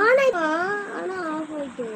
ஆனா ஆனா ஆஃப் ஆயிட்டு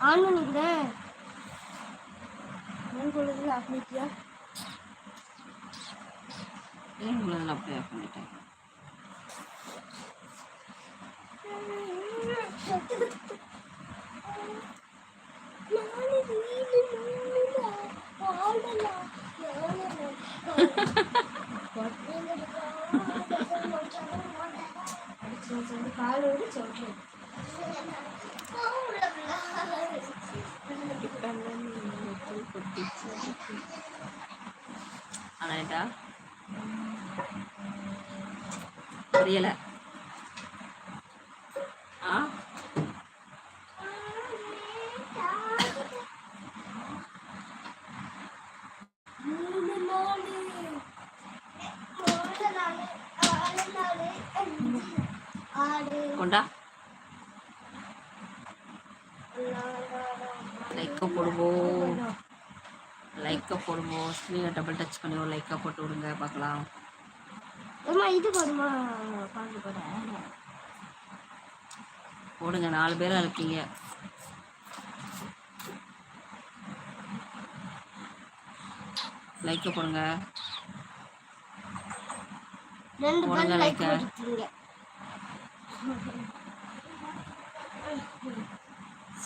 ஆன் பண்ணிக்கிறேன் ஆன் பண்ணுறது ஆஃப் இவ்வளோ நாள் அப்படியே ஆஃப் பண்ணிட்டேன் காலோடு சொல்றேன். அதான்டா புரியல. போடுவோம் லைக்கை போடுவோம் ஸ்க்ரீனை டபுள் டச் பண்ணி ஒரு லைக்கை போட்டு விடுங்க. பார்க்கலாம். இது போடுமா? போடுங்க. நாலு பேராக இருக்கீங்க. லைக்கை போடுங்க. போடுங்க பேரும் லைக் like-அ. போட்டுருக்கீங்க.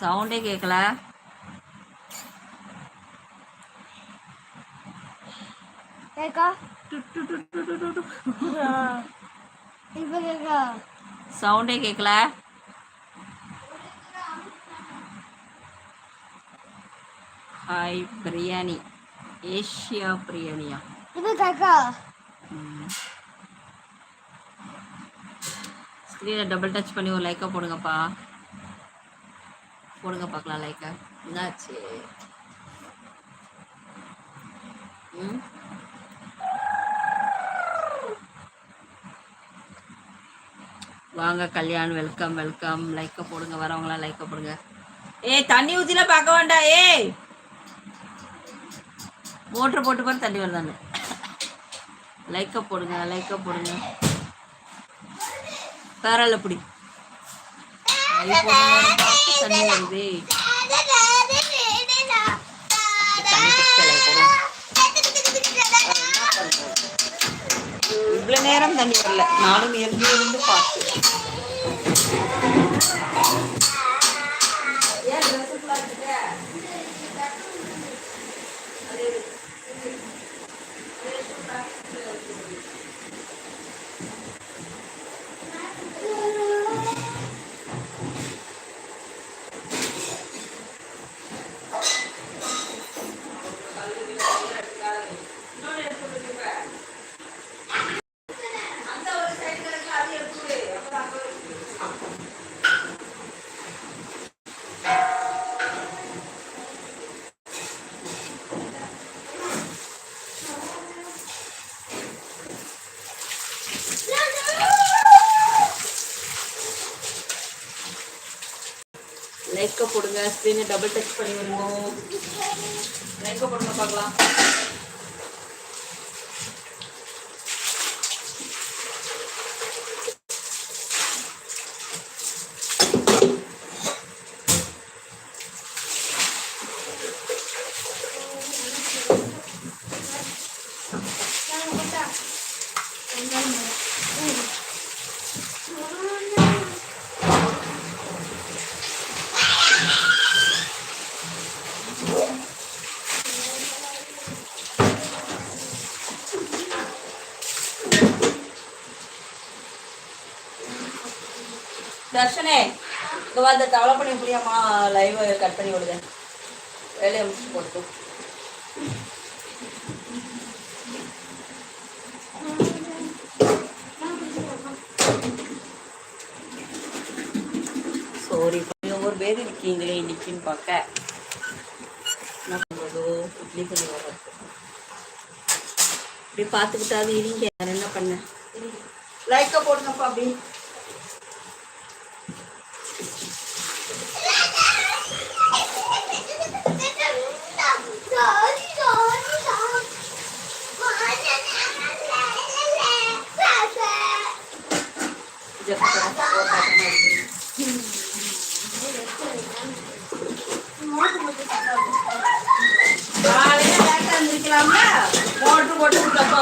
சவுண்டே கேட்கல கேக்கா டு, டு, டு, டு, டு, டு, டு. கேக்கா சவுண்டே கேட்கல ஹாய் பிரியாணி ஏஷியா பிரியாணியா இப்ப கேக்கா ஸ்க்ரீனை டபுள் டச் பண்ணி ஒரு லைக்காக போடுங்கப்பா போடுங்க பார்க்கலாம் லைக்கா என்னாச்சு ம் வாங்க கல்யாண் வெல்கம் வெல்கம் லைக்கை போடுங்க வரவங்களாம் லைக்கை போடுங்க. ஏய் தண்ணி ஊற்றில பார்க்க வேண்டாம் ஏய். மோட்ரு போட்டு போட்டு தண்ணி வருதான்னு. லைக்கை போடுங்க லைக்கை போடுங்க. பேரல பிடி. ஐ போடுங்க, பார்த்து தண்ணி வருதே. இவ்வளவு நேரம் தண்ணி வரல. நானும் இருந்து இருந்து பார்த்து லைக்கை கொடுங்க. ஸ்க்ரீனை டபுள் டச் பண்ணி வருவோம். எங்கே போடணும் பார்க்கலாம். தர்ஷனே இங்கே வந்து தவளை பண்ணி முடியாமா லைவ் கட் பண்ணி விடுங்க வேலையை முடிச்சு போட்டு சாரி ஒவ்வொரு பேர் இருக்கீங்களே இன்னைக்குன்னு பார்க்க. என்ன பண்ணுறதோ இட்லி பண்ணி வர்றது இப்படி பார்த்துக்கிட்டாது இருங்க என்ன பண்ண? லைக்கை போடுங்கப்பா அப்படி.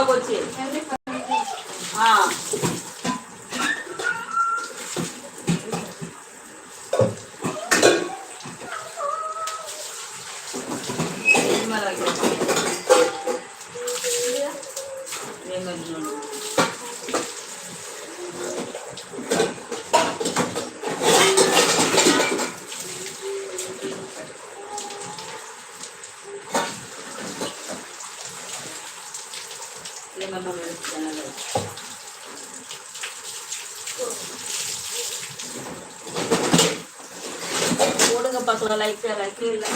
போட்டு தப்பா இதே மாதிரி நம்ம எடுத்து ஜன்னல்ல வைக்கிறேன். போடுங்க பார்க்கலாம் லைக் லைக் இல்லை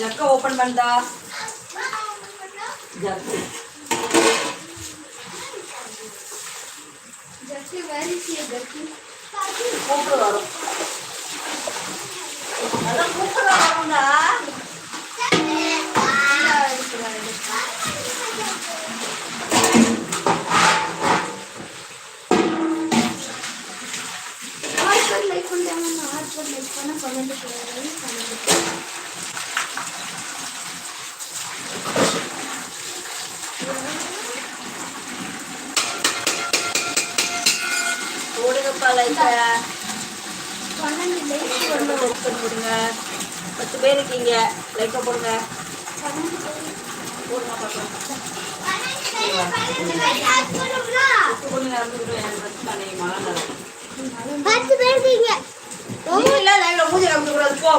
ஜக்க ஓபன் பண்ணா ஜக்கு. கூப்பிடு வரும். அதான் கூப்பிடு வரும்டா. லைக் பண்ணுறாங்க ஹாட்ஸ்பாட் லைக் பண்ண பன்னெண்டு பேர். போடுங்க பத்து பேர் இருக்கீங்க. லைக்க போடுங்க. போடுங்க பார்க்கலாம் பத்து பேர் இருக்கீங்க. மூஞ்சி காமிக்க கூடாது போ.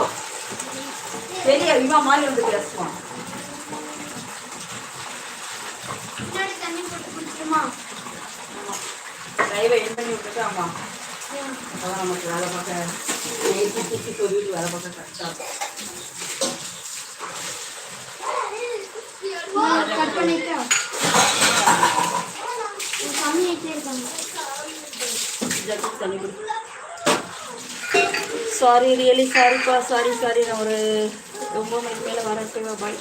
பெரிய இவா மாதிரி வந்து பேசுவான் தண்ணி லைவை என் பண்ணி விட்டுட்டு ஆமா. அதான் நமக்கு வேலை பார்க்க ஏற்றி தூக்கி சொல்லிட்டு வேலை பார்க்க கரெக்டாக கட் பண்ணிட்டா ஆயிட்டே இருக்காங்க. ஜக்கு தண்ணி சாரி ரியலி சாரிப்பா சாரி சாரி நான் ஒரு ரொம்ப மணிக்கு மேலே வரட்டேவா பாய்